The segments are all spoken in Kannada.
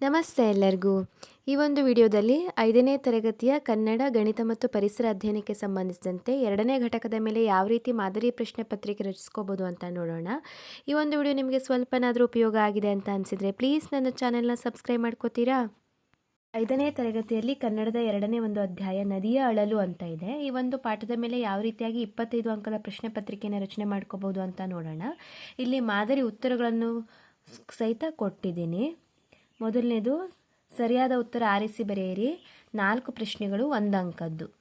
ನಮಸ್ತೆ ಎಲ್ಲರಿಗೂ. ಈ ಒಂದು ವಿಡಿಯೋದಲ್ಲಿ ಐದನೇ ತರಗತಿಯ ಕನ್ನಡ, ಗಣಿತ ಮತ್ತು ಪರಿಸರ ಅಧ್ಯಯನಕ್ಕೆ ಸಂಬಂಧಿಸಿದಂತೆ ಎರಡನೇ ಘಟಕದ ಮೇಲೆ ಯಾವ ರೀತಿ ಮಾದರಿ ಪ್ರಶ್ನೆ ಪತ್ರಿಕೆ ರಚಿಸ್ಕೋಬೋದು ಅಂತ ನೋಡೋಣ. ಈ ಒಂದು ವಿಡಿಯೋ ನಿಮಗೆ ಸ್ವಲ್ಪನಾದರೂ ಉಪಯೋಗ ಆಗಿದೆ ಅಂತ ಅನಿಸಿದರೆ ಪ್ಲೀಸ್ ನನ್ನ ಚಾನೆಲ್ನ ಸಬ್ಸ್ಕ್ರೈಬ್ ಮಾಡ್ಕೋತೀರಾ? ಐದನೇ ತರಗತಿಯಲ್ಲಿ ಕನ್ನಡದ ಎರಡನೇ ಒಂದು ಅಧ್ಯಾಯ ನದಿಯ ಅಳಲು ಅಂತ ಇದೆ. ಈ ಒಂದು ಪಾಠದ ಮೇಲೆ ಯಾವ ರೀತಿಯಾಗಿ ಇಪ್ಪತ್ತೈದು ಅಂಕದ ಪ್ರಶ್ನೆ ಪತ್ರಿಕೆಯನ್ನು ರಚನೆ ಮಾಡ್ಕೋಬೋದು ಅಂತ ನೋಡೋಣ. ಇಲ್ಲಿ ಮಾದರಿ ಉತ್ತರಗಳನ್ನು ಸಹಿತ ಕೊಟ್ಟಿದ್ದೀನಿ. ಮೊದಲನೇದು, ಸರಿಯಾದ ಉತ್ತರ ಆರಿಸಿ ಬರೆಯಿರಿ. ನಾಲ್ಕು ಪ್ರಶ್ನೆಗಳು ಒಂದು ಅಂಕದ್ದು.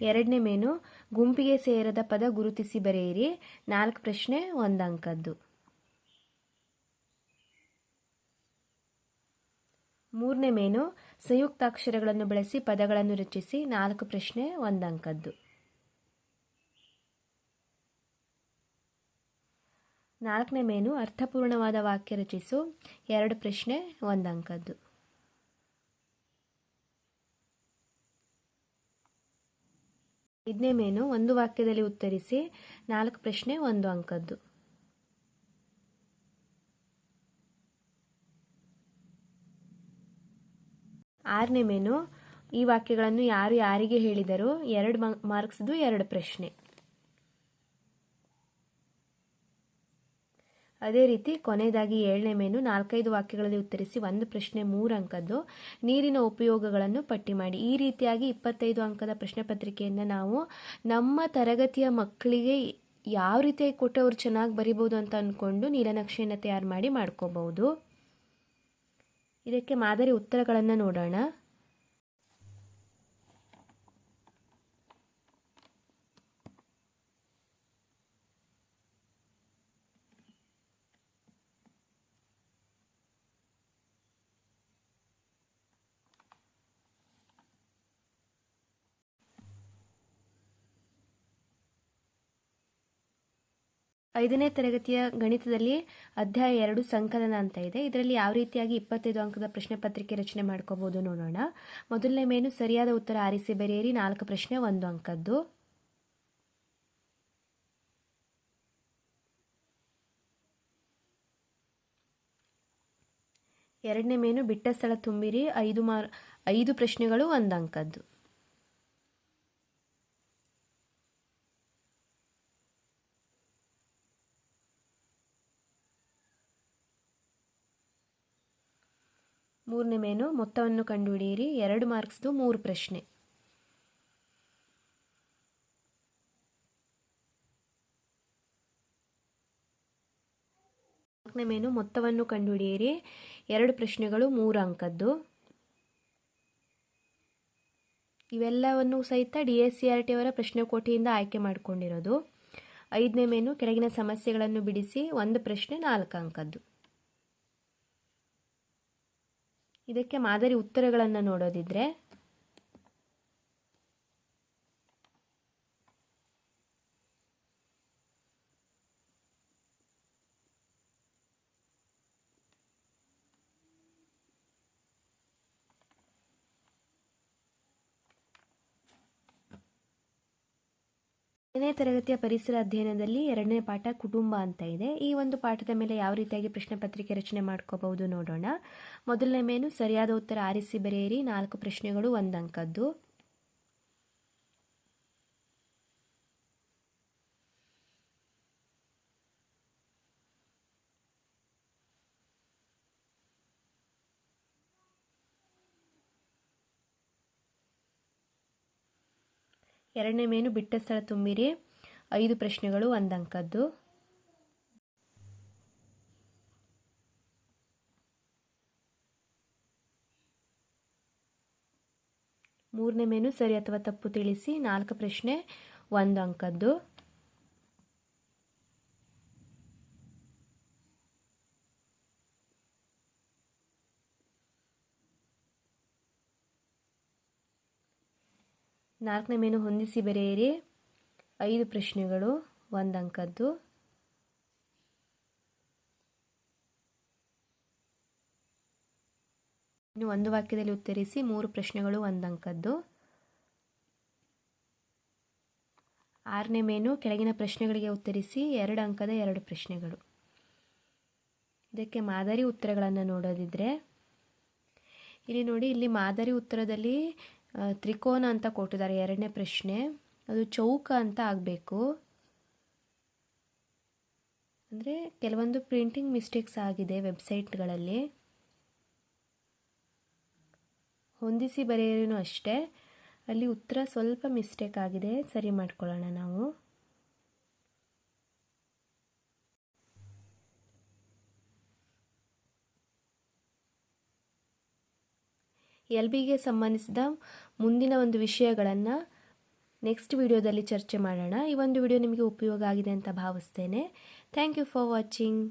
ಎರಡನೇ ಮೇನು, ಗುಂಪಿಗೆ ಸೇರದ ಪದ ಗುರುತಿಸಿ ಬರೆಯಿರಿ. ನಾಲ್ಕು ಪ್ರಶ್ನೆ ಒಂದು ಅಂಕದ್ದು. ಮೂರನೇ ಮೇನು, ಸಂಯುಕ್ತಾಕ್ಷರಗಳನ್ನು ಬಳಸಿ ಪದಗಳನ್ನು ರಚಿಸಿ ನಾಲ್ಕು ಪ್ರಶ್ನೆ ಒಂದು ಅಂಕದ್ದು. ನಾಲ್ಕನೇ ಮೇನು ಅರ್ಥಪೂರ್ಣವಾದ ವಾಕ್ಯ ರಚಿಸು. ಎರಡು ಪ್ರಶ್ನೆ ಒಂದು ಅಂಕದ್ದು ಐದನೇ ಮೇನು ಒಂದು ವಾಕ್ಯದಲ್ಲಿ ಉತ್ತರಿಸಿ, ನಾಲ್ಕು ಪ್ರಶ್ನೆ, ಒಂದು ಅಂಕದ್ದು. ಆರನೇ ಮೇನು, ಈ ವಾಕ್ಯಗಳನ್ನು ಯಾರು ಯಾರಿಗೆ ಹೇಳಿದರು ಎರಡು ಮಾರ್ಕ್ಸ್ದು ಎರಡು ಪ್ರಶ್ನೆ. ಅದೇ ರೀತಿ ಕೊನೆಯದಾಗಿ ಏಳನೇ ಮೇನು ನಾಲ್ಕೈದು ವಾಕ್ಯಗಳಲ್ಲಿ ಉತ್ತರಿಸಿ ಒಂದು ಪ್ರಶ್ನೆ ಮೂರು ಅಂಕದ್ದು ನೀರಿನ ಉಪಯೋಗಗಳನ್ನು ಪಟ್ಟಿ ಮಾಡಿ. ಈ ರೀತಿಯಾಗಿ ಇಪ್ಪತ್ತೈದು ಅಂಕದ ಪ್ರಶ್ನೆ ಪತ್ರಿಕೆಯನ್ನು ನಾವು ನಮ್ಮ ತರಗತಿಯ ಮಕ್ಕಳಿಗೆ ಯಾವ ರೀತಿಯಾಗಿ ಕೊಟ್ಟು ಅವರು ಚೆನ್ನಾಗಿ ಬರಿಬೋದು ಅಂತ ಅಂದ್ಕೊಂಡು ನೀಲನಕ್ಷೆಯನ್ನು ತಯಾರು ಮಾಡಿ ಮಾಡ್ಕೋಬಹುದು. ಇದಕ್ಕೆ ಮಾದರಿ ಉತ್ತರಗಳನ್ನು ನೋಡೋಣ. ಐದನೇ ತರಗತಿಯ ಗಣಿತದಲ್ಲಿ ಅಧ್ಯಾಯ ಎರಡು ಸಂಕಲನ ಅಂತ ಇದೆ. ಇದರಲ್ಲಿ ಯಾವ ರೀತಿಯಾಗಿ ಇಪ್ಪತ್ತೈದು ಅಂಕದ ಪ್ರಶ್ನೆ ಪತ್ರಿಕೆ ರಚನೆ ಮಾಡ್ಕೋಬಹುದು ನೋಡೋಣ. ಮೊದಲನೇ ಮೇನು ಸರಿಯಾದ ಉತ್ತರ ಆರಿಸಿ ಬರೆಯಿರಿ. ನಾಲ್ಕು ಪ್ರಶ್ನೆ, ಒಂದು ಅಂಕದ್ದು. ಎರಡನೇ ಮೇನು ಬಿಟ್ಟ ಸ್ಥಳ ತುಂಬಿರಿ. ಐದು ಮಾರ್ ಐದು ಪ್ರಶ್ನೆಗಳು, ಒಂದು ಅಂಕದ್ದು. ಮೂರನೇ ಮೇನು, ಮೊತ್ತವನ್ನು ಕಂಡುಹಿಡಿಯಿರಿ. ಎರಡು ಮಾರ್ಕ್ಸ್ದು ಮೂರು ಪ್ರಶ್ನೆ. ನಾಲ್ಕನೇ ಮೇನು, ಮೊತ್ತವನ್ನು ಕಂಡುಹಿಡಿಯಿರಿ. ಎರಡು ಪ್ರಶ್ನೆಗಳು, ಮೂರು ಅಂಕದ್ದು. ಇವೆಲ್ಲವನ್ನು ಸಹಿತ D S C R T ಅವರ ಪ್ರಶ್ನೆ ಕೋಟಿಯಿಂದ ಆಯ್ಕೆ ಮಾಡಿಕೊಂಡಿರೋದು. ಐದನೇ ಮೇನು, ಕೆಳಗಿನ ಸಮಸ್ಯೆಗಳನ್ನು ಬಿಡಿಸಿ ಒಂದು ಪ್ರಶ್ನೆ ನಾಲ್ಕು ಅಂಕದ್ದು. ಇದಕ್ಕೆ ಮಾದರಿ ಉತ್ತರಗಳನ್ನು ನೋಡೋದಿದ್ರೆ ಎರಡನೇ ತರಗತಿಯ ಪರಿಸರ ಅಧ್ಯಯನದಲ್ಲಿ ಎರಡನೇ ಪಾಠ ಕುಟುಂಬ ಅಂತ ಇದೆ. ಈ ಒಂದು ಪಾಠದ ಮೇಲೆ ಯಾವ ರೀತಿಯಾಗಿ ಪ್ರಶ್ನೆ ಪತ್ರಿಕೆ ರಚನೆ ಮಾಡ್ಕೋಬಹುದು ನೋಡೋಣ. ಮೊದಲನೇ ಮೇನು ಸರಿಯಾದ ಉತ್ತರ ಆರಿಸಿ ಬರೆಯಿರಿ. ನಾಲ್ಕು ಪ್ರಶ್ನೆಗಳು ಒಂದು ಎರಡನೇ ಮೇನು ಬಿಟ್ಟ ಸ್ಥಳ ತುಂಬಿರಿ. ಐದು ಪ್ರಶ್ನೆಗಳು ಒಂದು ಅಂಕದ್ದು ಮೂರನೇ ಮೇನು ಸರಿ ಅಥವಾ ತಪ್ಪು ತಿಳಿಸಿ, ನಾಲ್ಕು ಪ್ರಶ್ನೆ, ಒಂದು ಅಂಕದ್ದು. ನಾಲ್ಕನೇ ಮೇನು ಹೊಂದಿಸಿ ಬರೆಯಿರಿ. ಐದು ಪ್ರಶ್ನೆಗಳು, ಒಂದು ಅಂಕದ್ದು. ಇನ್ನು ಒಂದು ವಾಕ್ಯದಲ್ಲಿ ಉತ್ತರಿಸಿ, ಮೂರು ಪ್ರಶ್ನೆಗಳು, ಒಂದು ಅಂಕದ್ದು. ಆರನೇ ಮೇನು, ಕೆಳಗಿನ ಪ್ರಶ್ನೆಗಳಿಗೆ ಉತ್ತರಿಸಿ, ಎರಡು ಅಂಕದ ಎರಡು ಪ್ರಶ್ನೆಗಳು. ಇದಕ್ಕೆ ಮಾದರಿ ಉತ್ತರಗಳನ್ನು ನೋಡೋದಿದ್ರೆ, ಇಲ್ಲಿ ನೋಡಿ, ಇಲ್ಲಿ ಮಾದರಿ ಉತ್ತರದಲ್ಲಿ ತ್ರಿಕೋನ ಅಂತ ಕೊಟ್ಟಿದ್ದಾರೆ, ಎರಡನೇ ಪ್ರಶ್ನೆ. ಅದು ಚೌಕ ಅಂತ ಆಗಬೇಕು. ಅಂದರೆ ಕೆಲವೊಂದು ಪ್ರಿಂಟಿಂಗ್ ಮಿಸ್ಟೇಕ್ಸ್ ಆಗಿದೆ ವೆಬ್ಸೈಟ್ಗಳಲ್ಲಿ ಹೊಂದಿಸಿ ಬರೆಯಲು ಅಷ್ಟೇ. ಅಲ್ಲಿ ಉತ್ತರ ಸ್ವಲ್ಪ ಮಿಸ್ಟೇಕ್ ಆಗಿದೆ. ಸರಿ ಮಾಡ್ಕೊಳ್ಳೋಣ ನಾವು. ಎಲ್ ಬಿಗೆ ಸಂಬಂಧಿಸಿದ ಮುಂದಿನ ಒಂದು ವಿಷಯಗಳನ್ನು ನೆಕ್ಸ್ಟ್ ವಿಡಿಯೋದಲ್ಲಿ ಚರ್ಚೆ ಮಾಡೋಣ. ಈ ಒಂದು ವಿಡಿಯೋ ನಿಮಗೆ ಉಪಯೋಗ ಆಗಿದೆ ಅಂತ ಭಾವಿಸ್ತೇನೆ. Thank you for watching